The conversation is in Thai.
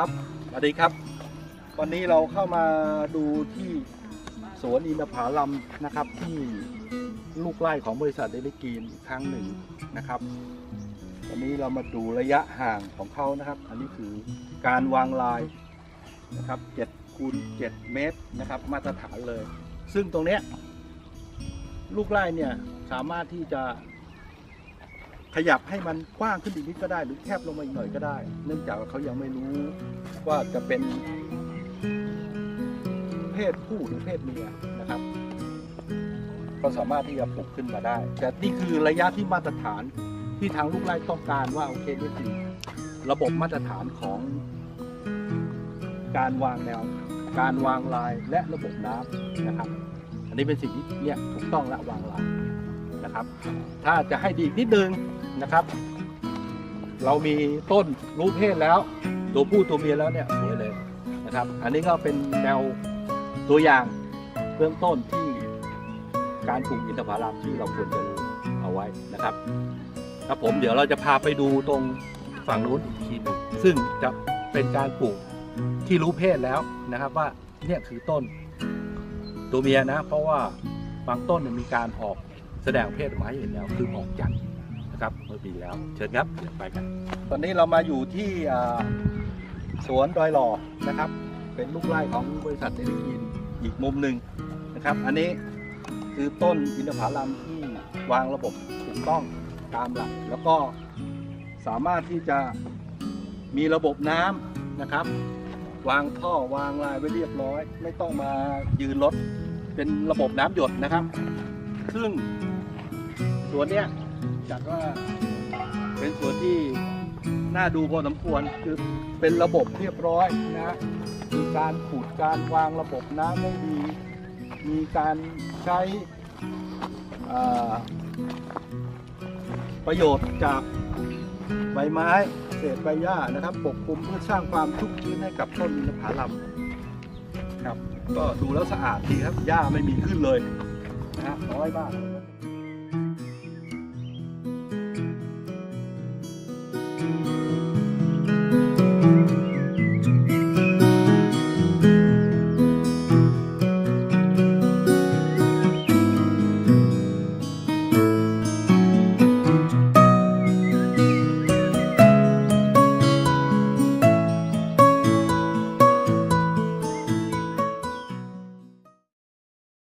ครับสวัสดีครับ วันนี้เราเข้ามาดูที่สวนอินทผลัมนะครับที่ลูกไร่ของบริษัทเดลิกีนอีกครั้งหนึ่งนะครับ วันนี้เรามาดูระยะห่างของเขานะครับ อันนี้คือการวางลายนะครับ7คูณ7เมตรนะครับ มาตรฐานเลย ซึ่งตรงเนี้ยลูกไร่เนี่ยสามารถที่จะ ขยับให้มันกว้างขึ้นอีกนิดก็ได้ หรือแคบลงมาอีกหน่อยก็ได้ เนื่องจากว่าเขายังไม่รู้ว่าจะเป็นเพศผู้หรือเพศเมียนะครับ ก็สามารถที่จะปลูกขึ้นมาได้ แต่นี่คือระยะที่มาตรฐานที่ทางลูกไร่ต้องการว่าโอเคนี่คือระบบมาตรฐานของการวางแนว การวางลายและระบบน้ำนะครับ อันนี้เป็นสิ่งที่เนี่ยถูกต้องและวางลาย นะครับ ถ้าจะให้ดีอีกนิดนึงนะครับ เรามีต้นรู้เพศแล้ว ตัวผู้ตัวเมียแล้วเนี่ยสวยเลยนะครับ อันนี้ก็เป็นแนวตัวอย่างเบื้องต้นที่การปลูกอินทผลัมที่เราควรจะรู้เอาไว้นะครับครับผมเดี๋ยวเราจะพาไปดูตรงฝั่งนู้นอีกทีหนึงซึ่งจะเป็นการปลูกที่รู้เพศแล้วนะครับว่าเนี่ยคือต้นตัวเมียนะ เพราะว่าบางต้นมีการออก แสดงเพศออกมาให้เห็นแล้วคือออกจันทร์นะครับเมื่อปีแล้ว เชิญครับเดี๋ยวไปกัน ตอนนี้เรามาอยู่ที่อ่าสวนดอยหล่อนะครับ เป็นลูกไร่ของบริษัทเดลิกินอีกมุมหนึ่งนะครับ อันนี้คือต้นอินทผลัมที่วางระบบถูกต้องตามหลัก แล้วก็สามารถที่จะมีระบบน้ำนะครับ วางท่อวางลายไว้เรียบร้อย ไม่ต้องมายืนรถเป็นระบบน้ำหยดนะครับ ซึ่งสวนเนี้ยจัดว่าเป็นสวนที่น่าดูพอสมควรคือเป็นระบบเรียบร้อยนะมีการขุดการวางระบบน้ำได้ดี มีการใช้ประโยชน์จากใบไม้เศษใบหญ้านะครับ ปกคลุมเพื่อสร้างความชุ่มชื้นให้กับต้นอินทผลัมครับ ก็ดูแล้วสะอาดดีครับหญ้าไม่มีขึ้นเลย นะครั